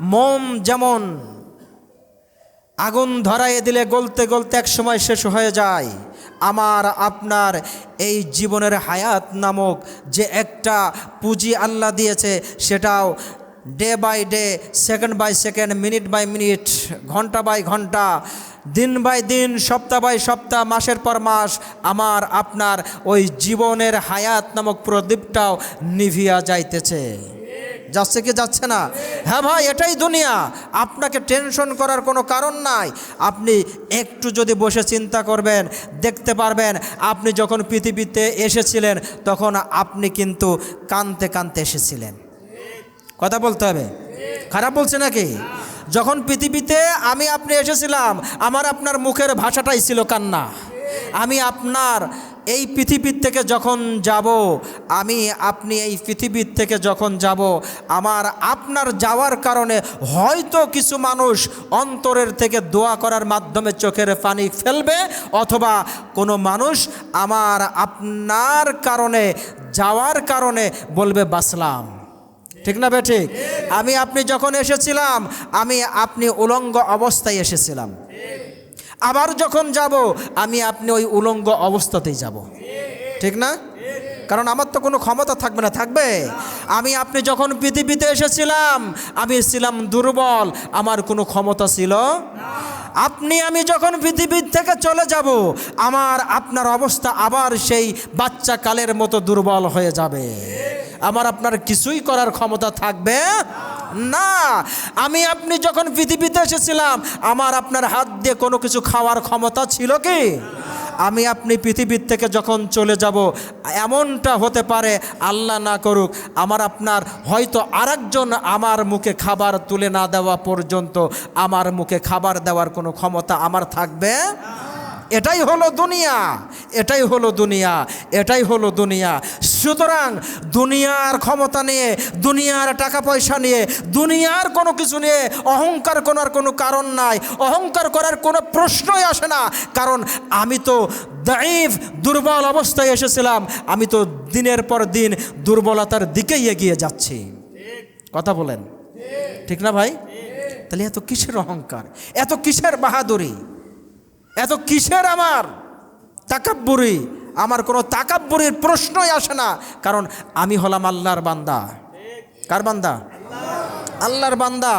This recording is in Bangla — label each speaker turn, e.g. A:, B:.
A: মোম যেমন আগুন ধরাইয়ে দিলে গলতে গলতে এক সময় শেষ হয়ে যায়। আমার, আপনার এই জীবনের হায়াত নামক যে একটা পুঁজি আল্লাহ দিয়েছে, সেটাও day by day second by second minute by minute ঘণ্টা বাই ঘণ্টা, দিন বাই দিন, সপ্তাহ বাই সপ্তাহ, মাসের পর মাস আমার, আপনার ওই জীবনের হায়াত নামক প্রদীপটাও নিভিয়া যাইতেছে। যাচ্ছে কি যাচ্ছে না? হ্যাঁ ভাই, এটাই দুনিয়া। আপনাকে টেনশন করার কোনো কারণ নাই। আপনি একটু যদি বসে চিন্তা করবেন, দেখতে পারবেন, আপনি যখন পৃথিবীতে এসেছিলেন, তখন আপনি কিন্তু কানতে কানতে এসেছিলেন। কথা বলতে হবে। খারাপ বলছে নাকি? যখন পৃথিবীতে আমি আপনি এসেছিলাম, আমার আপনার মুখের ভাষাটাই ছিল কান্না। আমি আপনার এই পৃথিবীর থেকে যখন যাব আমি, আপনি এই পৃথিবীর থেকে যখন যাব, আমার আপনার যাওয়ার কারণে হয়তো কিছু মানুষ অন্তরের থেকে দোয়া করার মাধ্যমে চোখের পানি ফেলবে, অথবা কোনো মানুষ আমার আপনার কারণে যাওয়ার কারণে বলবে বাসলাম ঠিক না বে ঠিক? আমি, আপনি যখন এসেছিলাম, আমি, আপনি উলঙ্গ অবস্থায় এসেছিলাম। আবার যখন যাব, আমি, আপনি ওই উলঙ্গ অবস্থাতেই যাব। ঠিক না? কারণ আমার তো কোনো ক্ষমতা থাকবে না, থাকবে? আমি, আপনি যখন পৃথিবীতে এসেছিলাম, আমি ছিলাম দুর্বল, আমার কোনো ক্ষমতা ছিল আপনি, আমি যখন পৃথিবীর থেকে চলে যাব, আমার, আপনার অবস্থা আবার সেই বাচ্চা কালের মতো দুর্বল হয়ে যাবে। আমার, আপনার কিছুই করার ক্ষমতা থাকবে না। আমি, আপনি যখন পৃথিবীতে এসেছিলাম, আমার, আপনার হাত দিয়ে কোনো কিছু খাওয়ার ক্ষমতা ছিল কি? আমি আপনি পৃথিবীর থেকে যখন চলে যাব, এমনটা হতে পারে, আল্লাহ না করুক, আমার আপনার হয়তো আরেকজন আমার মুখে খাবার তুলে না দেওয়া পর্যন্ত আমার মুখে খাবার দেওয়ার কোনো ক্ষমতা আমার থাকবে? এটাই হলো দুনিয়া। এটাই হলো দুনিয়া, এটাই হলো দুনিয়া। সুতরাং দুনিয়ার ক্ষমতা নিয়ে, দুনিয়ার টাকা পয়সা নিয়ে, দুনিয়ার কোনো কিছু নিয়ে অহংকার করার কোনো কারণ নাই। অহংকার করার কোনো প্রশ্নই আসে না। কারণ আমি তো দাইফ দুর্বল অবস্থায় এসেছিলাম। আমি তো দিনের পর দিন দুর্বলতার দিকেই এগিয়ে যাচ্ছি। কথা বলেন। ঠিক না ভাই? তাহলে এত কিসের অহংকার? এত কিসের বাহাদুরি? এত কিসের আমার? তাকাব্বুরি। আমার কোনো তাকাব্বুরির প্রশ্নই আসে না, কারণ আমি হলাম আল্লাহর বান্দা। কার বান্দা? আল্লাহর বান্দা।